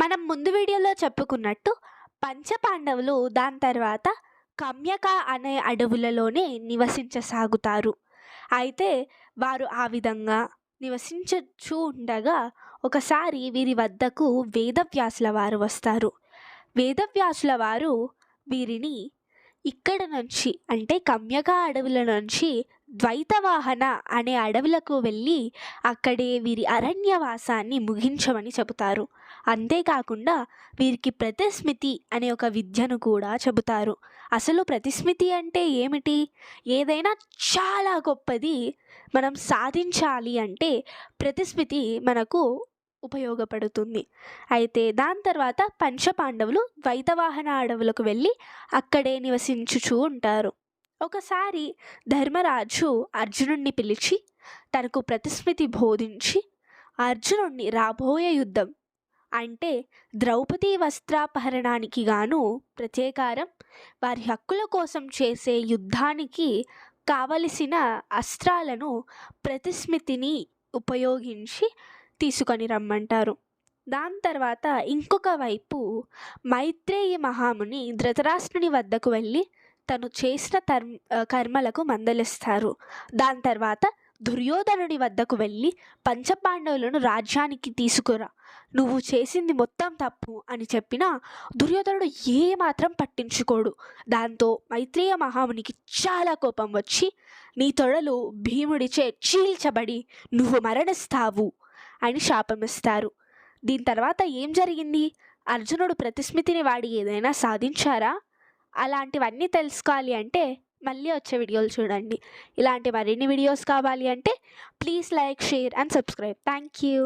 మనం ముందు వీడియోలో చెప్పుకున్నట్టు పంచపాండవులు దాని తర్వాత కమ్యక అనే అడవులలోనే నివసించసాగుతారు. అయితే వారు ఆ విధంగా నివసించచ్చు ఉండగా ఒకసారి వీరి వద్దకు వేదవ్యాసుల వారు వస్తారు. వేదవ్యాసుల వారు వీరిని ఇక్కడ నుంచి అంటే కమ్యక అడవుల నుంచి ద్వైతవాహన అనే అడవులకు వెళ్ళి అక్కడే వీరి అరణ్యవాసాన్ని ముగించమని చెబుతారు. అంతేకాకుండా వీరికి ప్రతిస్మితి అనే ఒక విద్యను కూడా చెబుతారు. అసలు ప్రతిస్మితి అంటే ఏమిటి? ఏదైనా చాలా గొప్పది మనం సాధించాలి అంటే ప్రతిస్మితి మనకు ఉపయోగపడుతుంది. అయితే దాని తర్వాత పంచపాండవులు ద్వైతవాహన అడవులకు వెళ్ళి అక్కడే నివసించుచూ ఉంటారు. ఒకసారి ధర్మరాజు అర్జునుణ్ణి పిలిచి తనకు ప్రతిస్మృతి బోధించి అర్జునుణ్ణి రాబోయే యుద్ధం. అంటే ద్రౌపది వస్త్రాపహరణానికి గాను ప్రత్యేకారం వారి హక్కుల కోసం చేసే యుద్ధానికి కావలసిన అస్త్రాలను ప్రతిస్మితిని ఉపయోగించి తీసుకొని రమ్మంటారు. దాని తర్వాత ఇంకొక వైపు మైత్రేయ మహాముని ధృతరాష్ట్రుని వద్దకు వెళ్ళి తను చేసిన ధర్మ కర్మలకు మందలిస్తారు. దాని తర్వాత దుర్యోధనుడి వద్దకు వెళ్ళి పంచపాండవులను రాజ్యానికి తీసుకురా. నువ్వు చేసింది మొత్తం తప్పు అని చెప్పినా దుర్యోధనుడు ఏ మాత్రం పట్టించుకోడు. దాంతో మైత్రేయ మహామునికి చాలా కోపం వచ్చి నీ తొడలు భీముడిచే చీల్చబడి నువ్వు మరణిస్తావు. అని శాపమిస్తారు. దీని తర్వాత ఏం జరిగింది? అర్జునుడు ప్రతిస్మితిని వాడి ఏదైనా సాధించారా? అలాంటివన్నీ తెలుసుకోవాలి అంటే మళ్ళీ వచ్చే వీడియోలు చూడండి. ఇలాంటి మరిన్ని వీడియోస్ కావాలి అంటే please like share and subscribe. Thank you.